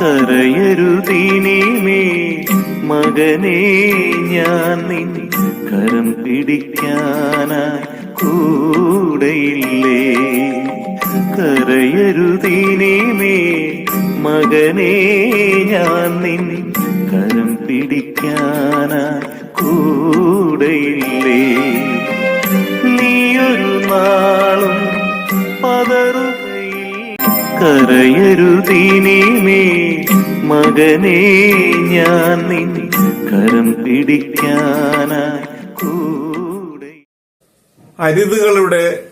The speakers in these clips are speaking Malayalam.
കരയരുതീനീമേ. മകനെ ഞാൻ നിൻ കരം പിടിക്കാനായി കൂടെയില്ലേ? കരയരുതീനീമേ മകനെ ഞാൻ നിൻ കരം പിടിക്കാനായി കൂടെയില്ലേ? നീയൊരു നാളും പതറുകയിൽ കരയരുതീനീമേ. മകനെ ഞാൻ നിൻ കരം പിടിക്കാനായി കൂടെ. അരുതുകളുടെ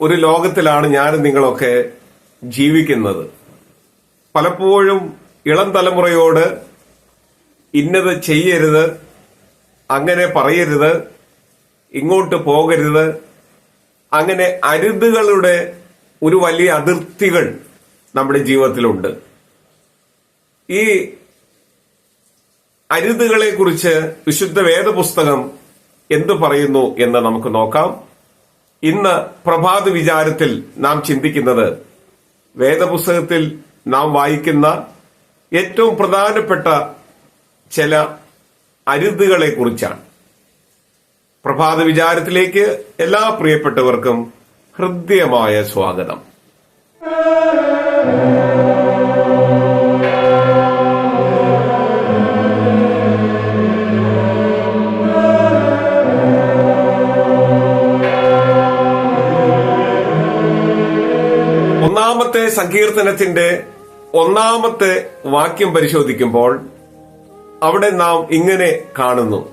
ഒരു ലോകത്തിലാണ് ഞാനും നിങ്ങളൊക്കെ ജീവിക്കുന്നത്. പലപ്പോഴും ഇളം തലമുറയോട് ഇന്നത് ചെയ്യരുത് അങ്ങനെ പറയരുത് ഇങ്ങോട്ട് പോകരുത് അങ്ങനെ അരുതുകളുടെ ഒരു വലിയ അതിർത്തികൾ നമ്മുടെ ജീവിതത്തിലുണ്ട്. ഈ അരുതുകളെ കുറിച്ച് വിശുദ്ധ വേദപുസ്തകം എന്തു പറയുന്നു എന്ന് നമുക്ക് നോക്കാം. ഇന്ന് പ്രഭാത വിചാരത്തിൽ നാം ചിന്തിക്കുന്നത് വേദപുസ്തകത്തിൽ നാം വായിക്കുന്ന ഏറ്റവും പ്രധാനപ്പെട്ട ചില അരുതുകളെ കുറിച്ചാണ് പ്രഭാത വിചാരത്തിലേക്ക് എല്ലാ പ്രിയപ്പെട്ടവർക്കും ഹൃദ്യമായ സ്വാഗതം. ഒന്നാമത്തെ സങ്കീർത്തനത്തിന്റെ ഒന്നാമത്തെ വാക്യം പരിശോധിക്കുമ്പോൾ അവിടെ നാം ഇങ്ങനെ കാണുന്നു.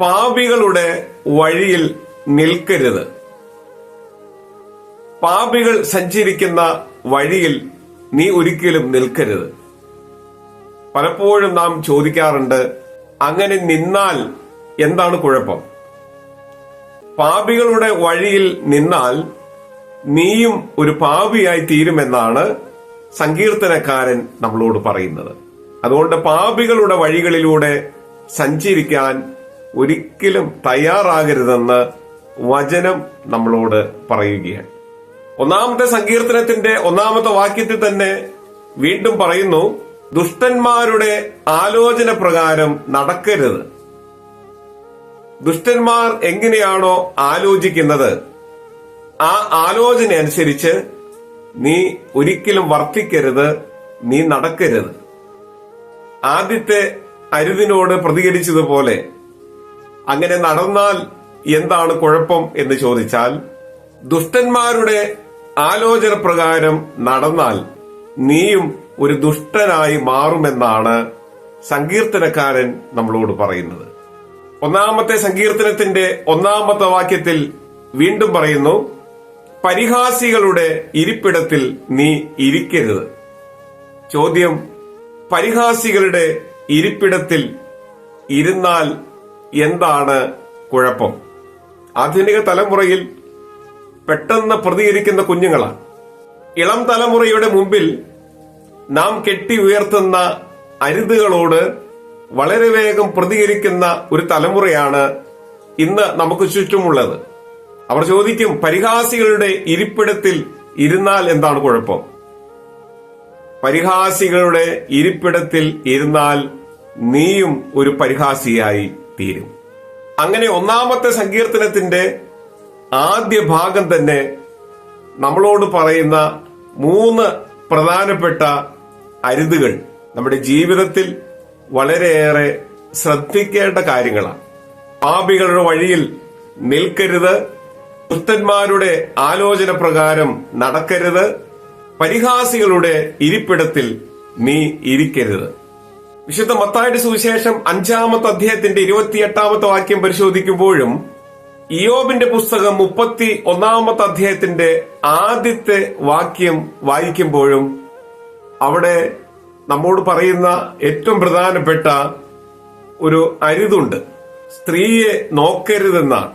പാപികളുടെ വഴിയിൽ നിൽക്കരുത്. പാപികൾ സഞ്ചരിക്കുന്ന വഴിയിൽ നീ ഒരിക്കലും നിൽക്കരുത്. പലപ്പോഴും നാം ചോദിക്കാറുണ്ട് അങ്ങനെ നിന്നാൽ എന്താണ് കുഴപ്പം? പാപികളുടെ വഴിയിൽ നിന്നാൽ നീയും ഒരു പാപിയായി തീരുമെന്നാണ് സങ്കീർത്തനക്കാരൻ നമ്മളോട് പറയുന്നത്. അതുകൊണ്ട് പാപികളുടെ വഴികളിലൂടെ സഞ്ചരിക്കാൻ ഒരിക്കലും തയ്യാറാകരുതെന്ന് വചനം നമ്മളോട് പറയുകയാണ്. ഒന്നാമത്തെ സങ്കീർത്തനത്തിന്റെ ഒന്നാമത്തെ വാക്യത്തിൽ തന്നെ വീണ്ടും പറയുന്നു ദുഷ്ടന്മാരുടെ ആലോചന പ്രകാരം നടക്കരുത്. ദുഷ്ടന്മാർ എങ്ങനെയാണോ ആലോചിക്കുന്നത് ആ ആലോചന അനുസരിച്ച് നീ ഒരിക്കലും വർത്തിക്കരുത് നീ നടക്കരുത്. ആദ്യത്തെ അരുതിനോട് പ്രതികരിച്ചതുപോലെ അങ്ങനെ നടന്നാൽ എന്താണ് കുഴപ്പം എന്ന് ചോദിച്ചാൽ ദുഷ്ടന്മാരുടെ ആലോചന പ്രകാരം നടന്നാൽ നീയും ഒരു ദുഷ്ടനായി മാറുമെന്നാണ് സങ്കീർത്തനക്കാരൻ നമ്മളോട് പറയുന്നത്. ഒന്നാമത്തെ സങ്കീർത്തനത്തിന്റെ ഒന്നാമത്തെ വാക്യത്തിൽ വീണ്ടും പറയുന്നു പരിഹാസികളുടെ ഇരിപ്പിടത്തിൽ നീ ഇരിക്കരുത്. ചോദ്യം പരിഹാസികളുടെ ഇരിപ്പിടത്തിൽ ഇരുന്നാൽ എന്താണ് കുഴപ്പം? ആധുനിക തലമുറയിൽ പെട്ടെന്ന് പ്രതികരിക്കുന്ന കുഞ്ഞുങ്ങളാണ്. ഇളം തലമുറയുടെ മുമ്പിൽ നാം കെട്ടി ഉയർത്തുന്ന അരുതുകളോട് വളരെ വേഗം പ്രതികരിക്കുന്ന ഒരു തലമുറയാണ് ഇന്ന് നമുക്ക് ചുറ്റുമുള്ളത്. അവർ ചോദിക്കും പരിഹാസികളുടെ ഇരിപ്പിടത്തിൽ ഇരുന്നാൽ എന്താണ് കുഴപ്പം? പരിഹാസികളുടെ ഇരിപ്പിടത്തിൽ ഇരുന്നാൽ നീയും ഒരു പരിഹാസിയായി തീരും. അങ്ങനെ ഒന്നാമത്തെ സങ്കീർത്തനത്തിന്റെ ആദ്യ ഭാഗം തന്നെ നമ്മളോട് പറയുന്ന മൂന്ന് പ്രധാനപ്പെട്ട അരുതുകൾ നമ്മുടെ ജീവിതത്തിൽ വളരെയേറെ ശ്രദ്ധിക്കേണ്ട കാര്യങ്ങളാണ്. പാപികളുടെ വഴിയിൽ നിൽക്കരുത്. പുത്തന്മാരുടെ ആലോചന പ്രകാരം നടക്കരുത്. പരിഹാസികളുടെ ഇരിപ്പിടത്തിൽ നീ ഇരിക്കരുത്. വിശുദ്ധ മത്തായുടെ സുവിശേഷം അഞ്ചാമത്തെ അധ്യായത്തിന്റെ ഇരുപത്തിയെട്ടാമത്തെ വാക്യം പരിശോധിക്കുമ്പോഴും ഇയോബിന്റെ പുസ്തകം മുപ്പത്തി ഒന്നാമത്തെ അധ്യായത്തിന്റെ ആദ്യത്തെ വാക്യം വായിക്കുമ്പോഴും അവിടെ നമ്മോട് പറയുന്ന ഏറ്റവും പ്രധാനപ്പെട്ട ഒരു അരുതുണ്ട്. സ്ത്രീയെ നോക്കരുതെന്നാണ്.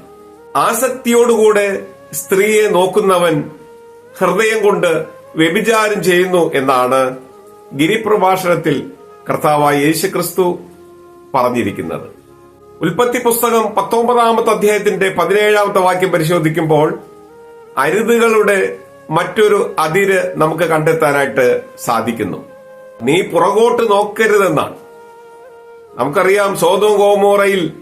ആസക്തിയോടുകൂടെ സ്ത്രീയെ നോക്കുന്നവൻ ഹൃദയം കൊണ്ട് വ്യഭിചാരം ചെയ്യുന്നു എന്നാണ് ഗിരിപ്രഭാഷണത്തിൽ കർത്താവായ യേശുക്രിസ്തു പറഞ്ഞിരിക്കുന്നത്. ഉൽപ്പത്തി പുസ്തകം പത്തൊമ്പതാമത്തെ അധ്യായത്തിന്റെ പതിനേഴാമത്തെ വാക്യം പരിശോധിക്കുമ്പോൾ അരുതുകളുടെ മറ്റൊരു അതിര് നമുക്ക് കണ്ടെത്താനായിട്ട് സാധിക്കുന്നു. നീ പുറകോട്ട് നോക്കരുതെന്നാണ്. നമുക്കറിയാം സോതോ ഗോമോറയിൽ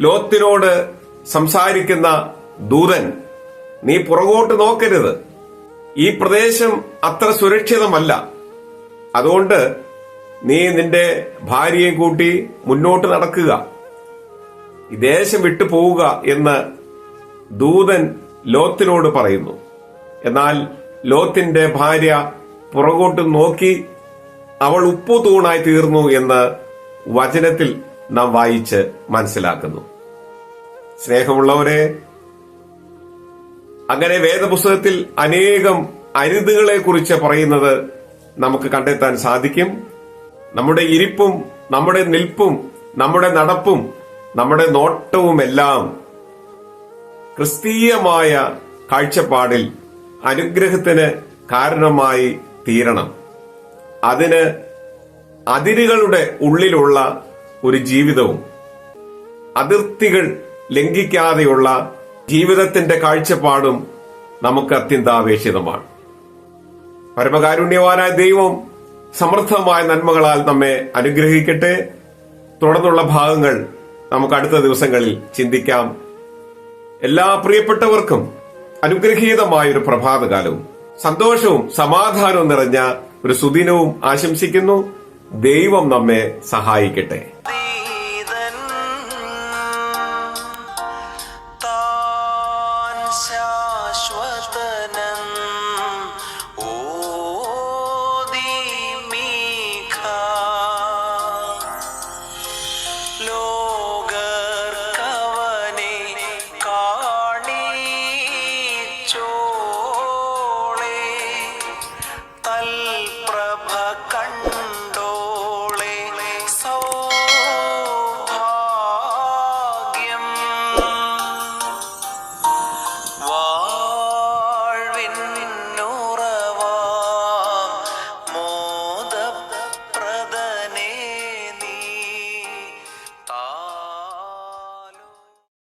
ലോത്തിനോട് സംസാരിക്കുന്ന ദൂതൻ നീ പുറകോട്ട് നോക്കരുത്. ഈ പ്രദേശം അത്ര സുരക്ഷിതമല്ല. അതുകൊണ്ട് നീ നിന്റെ ഭാര്യയെ കൂട്ടി മുന്നോട്ട് നടക്കുക. ദേശം വിട്ടു പോവുക എന്ന് ദൂതൻ ലോത്തിനോട് പറയുന്നു. എന്നാൽ ലോത്തിന്റെ ഭാര്യ പുറകോട്ട് നോക്കി അവൾ ഉപ്പു തൂണായി തീർന്നു എന്ന് വചനത്തിൽ നാം വായിച്ച് മനസ്സിലാക്കുന്നു. സ്നേഹമുള്ളവരെ അങ്ങനെ വേദപുസ്തകത്തിൽ അനേകം അരുതുകളെ കുറിച്ച് പറയുന്നത് നമുക്ക് കണ്ടെത്താൻ സാധിക്കും. നമ്മുടെ ഇരിപ്പും നമ്മുടെ നിൽപ്പും നമ്മുടെ നടപ്പും നമ്മുടെ നോട്ടവുമെല്ലാം ക്രിസ്തീയമായ കാഴ്ചപ്പാടിൽ അനുഗ്രഹത്തിന് കാരണമായി തീരണം. അതിന് അതിരുകളുടെ ഉള്ളിലുള്ള ഒരു ജീവിതവും അതിർത്തികൾ ലംഘിക്കാതെയുള്ള ജീവിതത്തിന്റെ കാഴ്ചപ്പാടും നമുക്ക് അത്യന്താപേക്ഷിതമാണ്. പരമകാരുണ്യവാനായ ദൈവം സമൃദ്ധമായ നന്മകളാൽ നമ്മെ അനുഗ്രഹിക്കട്ടെ. തുടർന്നുള്ള ഭാഗങ്ങൾ നമുക്ക് അടുത്ത ദിവസങ്ങളിൽ ചിന്തിക്കാം. എല്ലാ പ്രിയപ്പെട്ടവർക്കും അനുഗ്രഹീതമായ ഒരു പ്രഭാതകാലവും. സന്തോഷവും സമാധാനവും നിറഞ്ഞ ഒരു സുദിനവും ആശംസിക്കുന്നു. ദൈവം നമ്മെ സഹായിക്കട്ടെ.